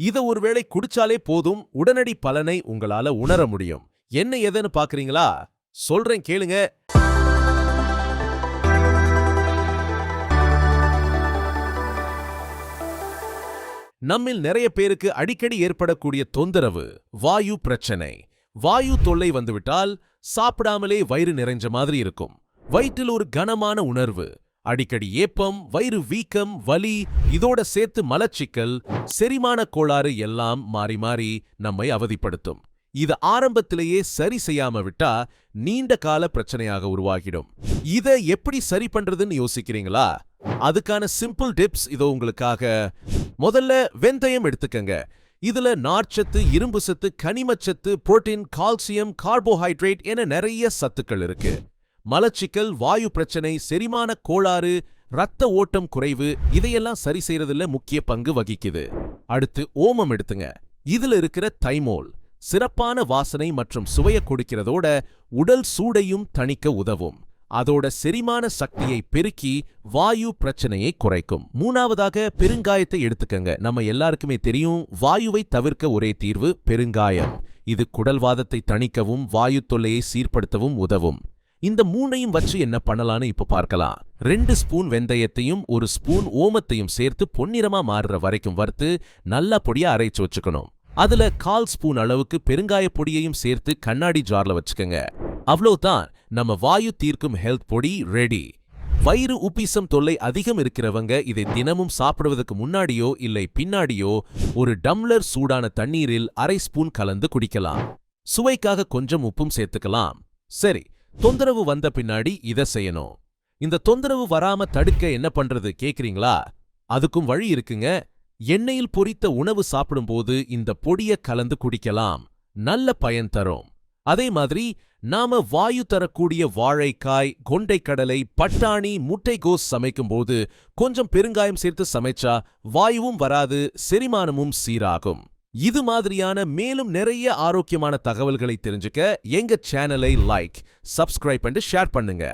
இத ஒருவேளை குடிச்சாலே போதும். உடனடி பலனை உங்களால உணர முடியும். என்ன எதுன்னு பாக்குறீங்களா? சொல்றேன் கேளுங்க. நம்மில் நிறைய பேருக்கு அடிக்கடி ஏற்படக்கூடிய தொந்தரவு வாயு பிரச்சனை. வாயு தொல்லை வந்துவிட்டால் சாப்பிடாமலே வயிறு நிறைஞ்ச மாதிரி இருக்கும். வயிற்றில் ஒரு கனமான உணர்வு அடிக்கடி ஏப்பம் வயிறு வீக்கம் வலி இதோட சேர்த்து மலச்சிக்கல் செரிமான கோளாறு எல்லாம் மாறி மாறி நம்மை அவதிப்படுத்தும். இது ஆரம்பத்திலேயே சரி செய்யாம விட்டா நீண்ட கால பிரச்சனையாக உருவாகிடும். இத எப்படி சரி பண்றதுன்னு யோசிக்கிறீங்களா? அதுக்கான சிம்பிள் டிப்ஸ் இதோ உங்களுக்காக. முதல்ல வெந்தயம் எடுத்துக்கங்க. இதுல நார்ச்சத்து இரும்பு சத்து கனிமச்சத்து புரோட்டீன் கால்சியம் கார்போஹைட்ரேட் என நிறைய சத்துக்கள் இருக்கு. மலச்சிக்கல் வாயு பிரச்சனை செரிமான கோளாறு ரத்த ஓட்டம் குறைவு இதையெல்லாம் சரி செய்யறதுல முக்கிய பங்கு வகிக்குது. அடுத்து ஓமம் எடுத்துங்க. இதுல இருக்கிற தைமோல் சிறப்பான வாசனை மற்றும் சுவைய கொடுக்கிறதோட உடல் சூடையும் தணிக்க உதவும். அதோட செரிமான சக்தியை பெருக்கி வாயு பிரச்சனையை குறைக்கும். மூணாவதாக பெருங்காயத்தை எடுத்துக்கங்க. நம்ம எல்லாருக்குமே தெரியும் வாயுவை தவிர்க்க ஒரே தீர்வு பெருங்காயம். இது குடல்வாதத்தை தணிக்கவும் வாயு தொல்லையை சீர்படுத்தவும் உதவும். இந்த மூணையும் வச்சு என்ன பண்ணலாம்னு இப்ப பார்க்கலாம். ரெண்டு ஸ்பூன் வெந்தயத்தையும் ஒரு ஸ்பூன் ஓமத்தையும் சேர்த்து பொன்னிறமா மாறுற வரைக்கும் வறுத்து நல்லா பொடியா அரைச்சு வச்சுக்கணும். அதுல கால் ஸ்பூன் அளவுக்கு பெருங்காய பொடியையும் சேர்த்து கண்ணாடி ஜார்ல வச்சுக்கோங்க. அவ்வளவுதான் நம்ம வாயு தீர்க்கும் ஹெல்த் பொடி ரெடி வயிறு உப்பீசம் தொல்லை அதிகம் இருக்கிறவங்க இதை தினமும் சாப்பிடுவதற்கு முன்னாடியோ இல்லை பின்னாடியோ ஒரு டம்ளர் சூடான தண்ணீரில் அரை ஸ்பூன் கலந்து குடிக்கலாம். சுவைக்காக கொஞ்சம் உப்பும் சேர்த்துக்கலாம். சரி தொந்தரவு வந்த பின்னாடி இத செய்யணும். இந்த தொந்தரவு வராம தடுக்க என்ன பண்றது கேக்குறீங்களா? அதுக்கும் வழி இருக்குங்க. எண்ணெயில் பொரித்த உணவு சாப்பிடும்போது இந்த பொடிய கலந்து குடிக்கலாம். நல்ல பயன் தரும். அதே மாதிரி நாம வாயு தரக்கூடிய வாழைக்காய் கொண்டைக்கடலை பட்டாணி முட்டைகோஸ் சமைக்கும்போது கொஞ்சம் பெருங்காயம் சேர்த்து சமைச்சா வாயுவும் வராது செரிமானமும் சீராகும். இது மாதிரியான மேலும் நிறைய ஆரோக்கியமான தகவல்களை தெரிஞ்சுக்க எங்க சேனலை லைக் சப்ஸ்கிரைப் அண்ட் ஷேர் பண்ணுங்க.